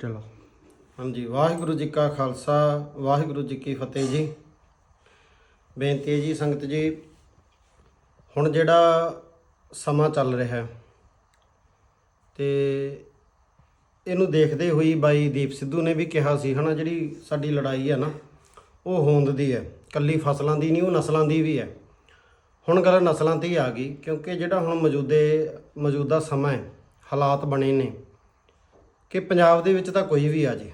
ਚਲੋ। ਹਾਂਜੀ, ਵਾਹਿਗੁਰੂ ਜੀ ਕਾ ਖਾਲਸਾ, ਵਾਹਿਗੁਰੂ ਜੀ ਕੀ ਫਤਿਹ ਜੀ। ਬੇਨਤੀ ਹੈ ਜੀ, ਸੰਗਤ ਜੀ, ਹੁਣ ਜਿਹੜਾ ਸਮਾਂ ਚੱਲ ਰਿਹਾ ਹੈ, ਤੇ ਇਹਨੂੰ ਦੇਖਦੇ ਹੋਈ ਬਾਈ ਦੀਪ ਸਿੱਧੂ ਨੇ ਵੀ ਕਿਹਾ ਸੀ, ਹਨਾ, ਜਿਹੜੀ ਸਾਡੀ ਲੜਾਈ ਹੈ ਨਾ, ਉਹ ਹੋਂਦ ਦੀ ਹੈ। ਕੱਲੀ ਫਸਲਾਂ ਦੀ ਨਹੀਂ, ਉਹ ਨਸਲਾਂ ਦੀ ਵੀ ਹੈ। ਹੁਣ ਗੱਲ ਨਸਲਾਂ ਤੇ ਹੀ ਆ ਗਈ, ਕਿਉਂਕਿ ਜਿਹੜਾ ਹੁਣ ਮੌਜੂਦੇ, ਮੌਜੂਦਾ ਸਮਾਂ ਹੈ, ਹਾਲਾਤ ਬਣੇ ਨੇ। ਕਿ ਪੰਜਾਬ ਦੇ ਵਿੱਚ ਤਾਂ ਕੋਈ ਵੀ ਆ ਜੇ।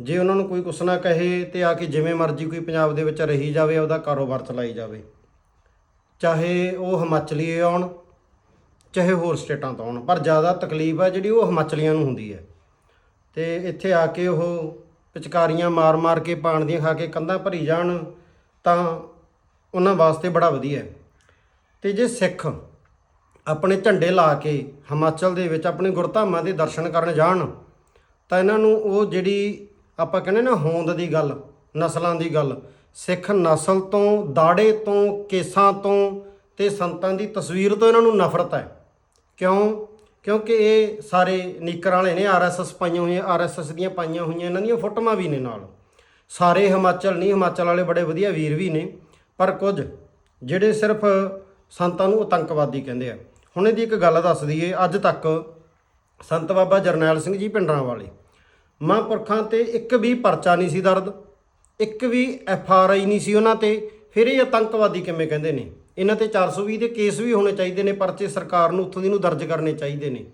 ਜੇ ਉਹਨਾਂ ਨੂੰ ਕੋਈ ਕੁਛ ਨਾ ਕਹੇ ਤੇ ਆ ਕੇ ਜਿਵੇਂ ਮਰਜ਼ੀ ਕੋਈ ਪੰਜਾਬ ਦੇ ਵਿੱਚ ਰਹੀ ਜਾਵੇ ਉਹਦਾ ਕਾਰੋਬਾਰ ਚਲਾਈ ਜਾਵੇ। ਚਾਹੇ ਉਹ ਹਿਮਾਚਲੀ ਆਉਣ, ਚਾਹੇ ਹੋਰ ਸਟੇਟਾਂ ਤੋਂ ਆਉਣ, ਪਰ ਜ਼ਿਆਦਾ ਤਕਲੀਫ ਹੈ ਜਿਹੜੀ ਉਹ ਹਿਮਾਚਲੀਆਂ ਨੂੰ ਹੁੰਦੀ ਹੈ। ਤੇ ਇੱਥੇ ਆ ਕੇ ਉਹ ਪਿਚਕਾਰੀਆਂ ਮਾਰ-ਮਾਰ ਕੇ ਪਾਣ ਦੀਆਂ ਖਾ ਕੇ ਕੰਧਾਂ ਭਰੀ ਜਾਣ ਤਾਂ ਉਹਨਾਂ ਵਾਸਤੇ ਬੜਾ ਵਧੀਆ ਹੈ। ਤੇ ਜੇ ਸਿੱਖ ਆਪਣੇ ਝੰਡੇ ਲਾ ਕੇ ਹਿਮਾਚਲ ਦੇ ਵਿੱਚ ਆਪਣੇ ਗੁਰਧਾਮਾਂ ਦੇ ਦਰਸ਼ਨ ਕਰਨ ਜਾਣ, ਤਾਂ ਇਹਨਾਂ ਨੂੰ ਉਹ ਜਿਹੜੀ ਆਪਾਂ ਕਹਿੰਦੇ ਨਾ ਹੋਂਦ ਦੀ ਗੱਲ, ਨਸਲਾਂ ਦੀ ਗੱਲ, ਸਿੱਖ ਨਸਲ ਤੋਂ, ਦਾੜੇ ਤੋਂ, ਕੇਸਾਂ ਤੋਂ ਤੇ ਸੰਤਾਂ ਦੀ ਤਸਵੀਰ ਤੋਂ ਇਹਨਾਂ ਨੂੰ ਨਫ਼ਰਤ ਹੈ। ਕਿਉਂ? ਕਿਉਂਕਿ ਇਹ ਸਾਰੇ ਨੀਕਰ ਵਾਲੇ ਨੇ ਆਰਐਸਐਸ ਪਾਈਆਂ ਹੋਈਆਂ ਆਰਐਸਐਸ ਦੀਆਂ ਪਾਈਆਂ ਹੋਈਆਂ, ਇਹਨਾਂ ਦੀਆਂ ਫੋਟੋਆਂ ਵੀ ਨੇ ਨਾਲ। ਸਾਰੇ ਹਿਮਾਚਲ ਨਹੀਂ, ਹਿਮਾਚਲ ਵਾਲੇ ਬੜੇ ਵਧੀਆ ਵੀਰ ਵੀ ਨੇ, ਪਰ ਕੁਝ, ਜਿਹੜੇ ਸਿਰਫ ਸੰਤਾਂ ਨੂੰ ਆਤੰਕਵਾਦੀ ਕਹਿੰਦੇ ਆ। ਹੁਣ ਇਹਦੀ ਇੱਕ ਗੱਲ ਦੱਸ ਦਈਏ, ਅੱਜ ਤੱਕ ਸੰਤ ਬਾਬਾ ਜਰਨੈਲ ਸਿੰਘ ਜੀ ਪਿੰਡਰਾਂ ਵਾਲੇ ਮਹਾਂਪੁਰਖਾਂ ਤੇ ਇੱਕ ਵੀ ਪਰਚਾ ਨਹੀਂ ਸੀ ਦਰਦ ਇੱਕ ਵੀ ਐਫ ਆਰ ਆਈ ਨਹੀਂ ਸੀ ਉਹਨਾਂ ਤੇ। ਫਿਰ ਇਹ ਆਤੰਕਵਾਦੀ ਕਿਵੇਂ ਕਹਿੰਦੇ ਨੇ? ਇਹਨਾਂ ਤੇ 420 ਦੇ ਕੇਸ ਵੀ ਹੋਣੇ ਚਾਹੀਦੇ ਨੇ, ਪਰਚੇ ਸਰਕਾਰ ਨੂੰ ਉੱਥੋਂ ਦੀ ਨੂੰ ਦਰਜ ਕਰਨੇ ਚਾਹੀਦੇ ਨੇ।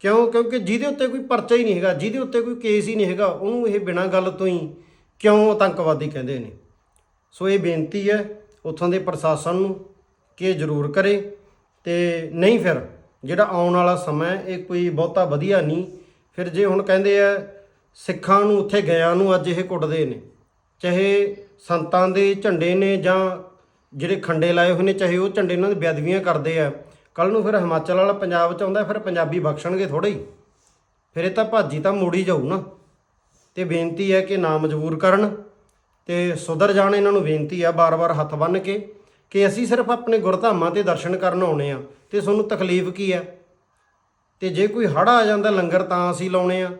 ਕਿਉਂ? ਕਿਉਂਕਿ ਜਿਹਦੇ ਉੱਤੇ ਕੋਈ ਪਰਚਾ ਹੀ ਨਹੀਂ ਹੈਗਾ, ਜਿਹਦੇ ਉੱਤੇ ਕੋਈ ਕੇਸ ਹੀ ਨਹੀਂ ਹੈਗਾ, ਉਹਨੂੰ ਇਹ ਬਿਨਾਂ ਗੱਲ ਤੋਂ ਹੀ ਕਿਉਂ ਆਤੰਕਵਾਦੀ ਕਹਿੰਦੇ ਨੇ? ਸੋ ਇਹ ਬੇਨਤੀ ਹੈ, ਉੱਥੋਂ ਦੇ ਪ੍ਰਸ਼ਾਸਨ ਨੂੰ ਕਿ ਜ਼ਰੂਰ ਕਰੇ। ਤੇ ਨਹੀਂ ਫਿਰ, ਜਿਹੜਾ ਆਉਣ ਵਾਲਾ ਸਮਾਂ ਇਹ ਕੋਈ ਬਹੁਤਾ ਵਧੀਆ ਨਹੀਂ। ਫਿਰ ਜੇ ਹੁਣ ਕਹਿੰਦੇ ਆ, ਸਿੱਖਾਂ ਨੂੰ ਉੱਥੇ ਗਿਆ ਨੂੰ ਅੱਜ ਇਹ ਕੁੱਟਦੇ ਨੇ, ਚਾਹੇ ਸੰਤਾਂ ਦੇ ਝੰਡੇ ਨੇ ਜਾਂ ਜਿਹੜੇ ਖੰਡੇ ਲਾਏ ਹੋਏ ਨੇ, ਚਾਹੇ ਉਹ ਝੰਡੇ ਇਹਨਾਂ ਦੀ ਬੇਅਦਬੀਆਂ ਕਰਦੇ ਆ ਕੱਲ ਨੂੰ ਫਿਰ ਹਿਮਾਚਲ ਵਾਲਾ ਪੰਜਾਬ ਚ ਆਉਂਦਾ, ਫਿਰ ਪੰਜਾਬੀ ਬਖਸ਼ਣਗੇ ਥੋੜੇ ਹੀ। ਫਿਰ ਇਹ ਤਾਂ ਭਾਜੀ ਤਾਂ ਮੋੜੀ ਜਾਊ ਨਾ। ਤੇ ਬੇਨਤੀ ਹੈ ਕਿ ਨਾ ਮਜਬੂਰ ਕਰਨ, ਤੇ ਸੁਧਰ ਜਾਣ ਇਹਨਾਂ ਨੂੰ ਬੇਨਤੀ ਆ ਬਾਰ-ਬਾਰ ਹੱਥ ਬੰਨ੍ਹ ਕੇ। ਕਿ ਅਸੀਂ ਸਿਰਫ ਆਪਣੇ ਗੁਰਧਾਮਾਂ ਤੇ ਦਰਸ਼ਨ ਕਰਨ ਆਉਣੇ ਆ ਤੇ ਤੁਹਾਨੂੰ ਤਕਲੀਫ ਕੀ ਹੈ ਤੇ ਜੇ ਕੋਈ ਹੜਾ ਆ ਜਾਂਦਾ ਲੰਗਰ ਤਾਂ ਅਸੀਂ ਲਾਉਣੇ ਆ।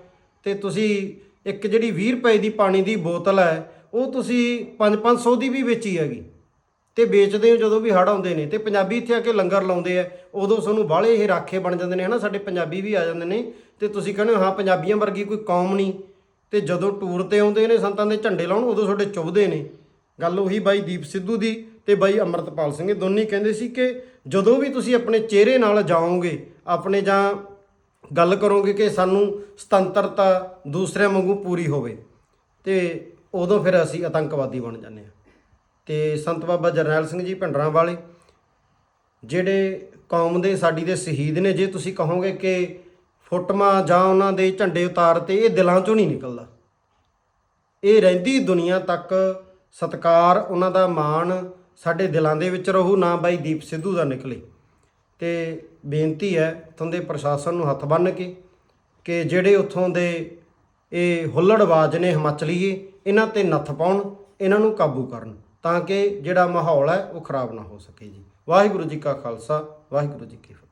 ਤੇ ਤੁਸੀਂ ਇੱਕ ਜਿਹੜੀ 20 ਰੁਪਏ ਦੀ ਪਾਣੀ ਦੀ ਬੋਤਲ ਹੈ, ਉਹ ਤੁਸੀਂ 5-500 ਦੀ ਵੀ ਵੇਚੀ ਹੈਗੀ। ਤੇ ਵੇਚਦੇ ਹੋ ਜਦੋਂ ਵੀ ਹੜ ਆਉਂਦੇ ਨੇ, ਤੇ ਪੰਜਾਬੀ ਇੱਥੇ ਆ ਕੇ ਲੰਗਰ ਲਾਉਂਦੇ ਆ, ਉਦੋਂ ਤੁਹਾਨੂੰ ਬਾਹਲੇ ਇਹ ਰਾਖੇ ਬਣ ਜਾਂਦੇ ਨੇ, ਹਨਾ? ਸਾਡੇ ਪੰਜਾਬੀ ਵੀ ਆ ਜਾਂਦੇ ਨੇ, ਤੇ ਤੁਸੀਂ ਕਹਿੰਦੇ ਹੋ, ਹਾਂ, ਪੰਜਾਬੀਆਂ ਵਰਗੀ ਕੋਈ ਕੌਮ ਨਹੀਂ। ਤੇ ਜਦੋਂ ਟੂਰ ਤੇ ਆਉਂਦੇ ਨੇ ਸੰਤਾਂ ਦੇ ਝੰਡੇ ਲਾਉਣ, ਉਦੋਂ ਤੁਹਾਡੇ ਚੁੱਭਦੇ ਨੇ। ਗੱਲ ਉਹੀ ਬਾਈ ਦੀਪ ਸਿੱਧੂ ਦੀ ਤੇ ਬਾਈ ਅਮਰਤਪਾਲ ਸਿੰਘ, ਇਹ ਦੋਨੇ ਕਹਿੰਦੇ ਸੀ ਕਿ ਜਦੋਂ ਵੀ ਤੁਸੀਂ ਆਪਣੇ ਚਿਹਰੇ ਨਾਲ ਜਾਓਗੇ, ਆਪਣੇ ਜਾਂ ਗੱਲ ਕਰੋਗੇ ਕਿ ਸਾਨੂੰ ਸੁਤੰਤਰਤਾ ਦੂਸਰਿਆਂ ਵਾਂਗੂ ਪੂਰੀ ਹੋਵੇ, ਤੇ ਉਦੋਂ ਫਿਰ ਅਸੀਂ ਆਤੰਕਵਾਦੀ ਬਣ ਜਾਂਦੇ ਹਾਂ। ਤੇ ਸੰਤ ਬਾਬਾ ਜਰਨੈਲ ਸਿੰਘ ਜੀ ਭਿੰਡਰਾਂ ਵਾਲੇ ਜਿਹੜੇ ਕੌਮ ਦੇ, ਸਾਡੀ ਦੇ ਸ਼ਹੀਦ ਨੇ, ਜੇ ਤੁਸੀਂ ਕਹੋਗੇ ਕਿ ਫੋਟੋਆਂ ਜਾਂ ਉਹਨਾਂ ਦੇ ਝੰਡੇ ਉਤਾਰ ਤੇ ਇਹ ਦਿਲਾਂ ਚੋਂ ਨਹੀਂ ਨਿਕਲਦਾ। ਇਹ ਰਹਿੰਦੀ ਦੁਨੀਆ ਤੱਕ ਸਤਕਾਰ, ਉਹਨਾਂ ਦਾ ਮਾਣ ਸਾਡੇ ਦਿਲਾਂ ਦੇ ਵਿੱਚ ਰਹੂ, ਨਾ ਬਾਈ ਦੀਪ ਸਿੱਧੂ ਦਾ ਨਿਕਲੇ। ਤੇ ਬੇਨਤੀ ਹੈ ਉੱਥੋਂ ਦੇ ਪ੍ਰਸ਼ਾਸਨ ਨੂੰ ਹੱਥ ਬੰਨ੍ਹ ਕੇ ਕਿ ਜਿਹੜੇ ਉੱਥੋਂ ਦੇ ਇਹ ਹੁੱਲੜਬਾਜ਼ ਨੇ ਹਿਮਾਚਲੀਏ, ਇਹਨਾਂ ਤੇ ਨੱਥ ਪਾਉਣ, ਇਹਨਾਂ ਨੂੰ ਕਾਬੂ ਕਰਨ, ਤਾਂ ਕਿ ਜਿਹੜਾ ਮਾਹੌਲ ਹੈ ਉਹ ਖਰਾਬ ਨਾ ਹੋ ਸਕੇ ਜੀ। ਵਾਹਿਗੁਰੂ ਜੀ ਕਾ ਖਾਲਸਾ, ਵਾਹਿਗੁਰੂ ਜੀ ਕੀ ਫਤਿਹ।